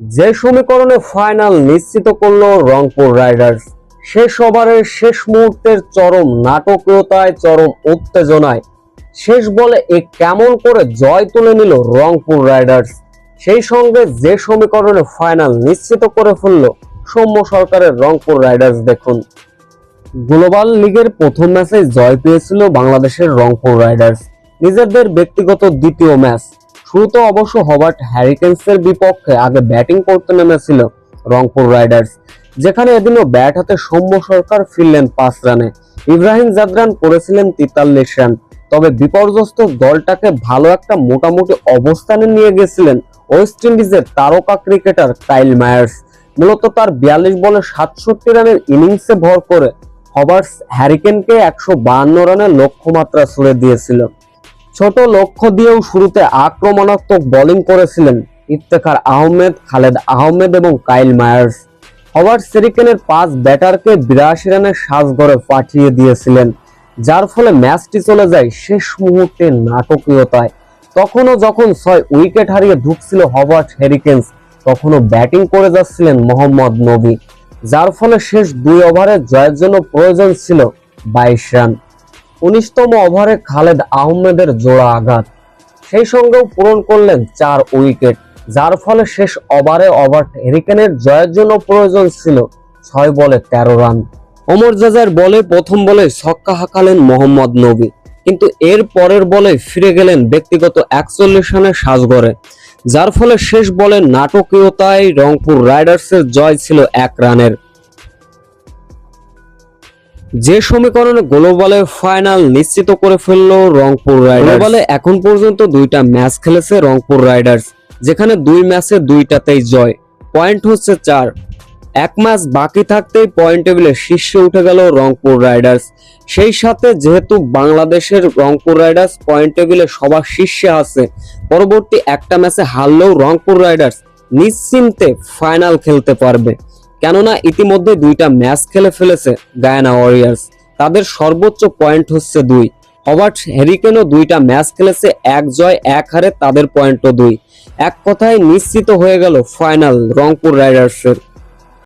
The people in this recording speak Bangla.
যে সমীকরণে ফাইনাল নিশ্চিত করল রংপুর রাইডার্স শেষ ওভারের শেষ মুহূর্তের চরম নাটকীয়তায়, চরম উত্তেজনায়, শেষ বলে এ কেমন করে জয় তুলে নিল রংপুর রাইডার্স সেই সঙ্গে যে সমীকরণে ফাইনাল নিশ্চিত করে ফেলল সৌম্য সরকারের রংপুর রাইডার্স দেখুন। গ্লোবাল লিগের প্রথম ম্যাচে জয় পেয়েছিল বাংলাদেশের রংপুর রাইডার্স নিজেদের ব্যক্তিগত দ্বিতীয় ম্যাচ শুরুতে অবশ্য হবার্ট হ্যারিকেন্সের বিপক্ষে আগে ব্যাটিং করতে নেমেছিল রংপুর রাইডার্স যেখানে এদিনও ব্যাট হাতে সৌম্য সরকার ফিরলেন পাঁচ রানে। ইব্রাহিম জাদরান করেছিলেন তেতাল্লিশ রান, তবে বিপর্যস্ত দলটাকে ভালো একটা মোটামুটি অবস্থানে নিয়ে গেছিলেন ওয়েস্ট ইন্ডিজের তারকা ক্রিকেটার কাইল মায়ার্স মূলত তার বিয়াল্লিশ বলে সাতষট্টি রানের ইনিংসে ভর করে হবার্টস হ্যারিকেনকে একশো রানের লক্ষ্যমাত্রা ছুড়ে দিয়েছিল। ছোট লক্ষ্য দিয়েও শুরুতে আক্রমণাত্মক বোলিং করেছিলেন ইফতেখার আহমেদ, খালেদ আহমেদ এবং কাইল মায়ার্স। হবার্ট সেরিকেনের পাঁচ ব্যাটারকে বিরাশি রানের সাজঘরে পাঠিয়ে দিয়েছিলেন, যার ফলে ম্যাচটি চলে যায় শেষ মুহূর্তে নাটকীয়তায়। তখনও যখন ছয় উইকেট হারিয়ে ঢুকছিল হবার্ট হেরিকেন্স, তখনও ব্যাটিং করে যাচ্ছিলেন মোহাম্মদ নবী, যার ফলে শেষ দুই ওভারে জয়ের জন্য প্রয়োজন ছিল বাইশ রান। উনিশতম ওভারে খালেদ আহমেদের জোড়া আঘাত। সেই সঙ্গেও পূরণ করলেন চার উইকেট, যার ফলে শেষ ওভারে ওভার হেরিকেনের জয়ের জন্য প্রয়োজন ছিল ছয় বলে তেরো রান। ওমর জাজার বলে প্রথম বলে ছক্কা হাঁকালেন মোহাম্মদ নবী, কিন্তু এর পরের বলে ফিরে গেলেন ব্যক্তিগত একচল্লিশ রানের সাজগড়ে, যার ফলে শেষ বলে নাটকীয়তায় রংপুর রাইডার্সের জয় ছিল এক রানের। যে সমীকরণে গ্লোবালে ফাইনাল নিশ্চিত করে ফেলল রংপুর রাইডার্স। গ্লোবালে এখন পর্যন্ত দুইটা ম্যাচ খেলেছে রংপুর রাইডার্স, যেখানে দুই ম্যাচে দুইটাতেই জয়। পয়েন্ট হচ্ছে চার। এক ম্যাচ বাকি থাকতেই পয়েন্ট টেবিলে শীর্ষে উঠে গেল রংপুর রাইডার্স। সেই সাথে যেহেতু বাংলাদেশের রংপুর রাইডার্স পয়েন্ট টেবিলে সবার শীর্ষে আছে, পরবর্তী একটা ম্যাচে হারলেও রংপুর রাইডার্স নিশ্চিন্তে ফাইনাল খেলতে পারবে। কেননা ইতিমধ্যে দুইটা ম্যাচ খেলে ফেলেছে গায়ানা ওয়ারিয়ার্স। তাদের সর্বোচ্চ পয়েন্ট হচ্ছে দুই। হবার্ট হ্যারিকেনও দুইটা ম্যাচ খেলেছে, এক জয়, এক হারে তাদের পয়েন্টও দুই। এক কথায় নিশ্চিত হয়ে গেল ফাইনাল রংপুর রাইডার্সের।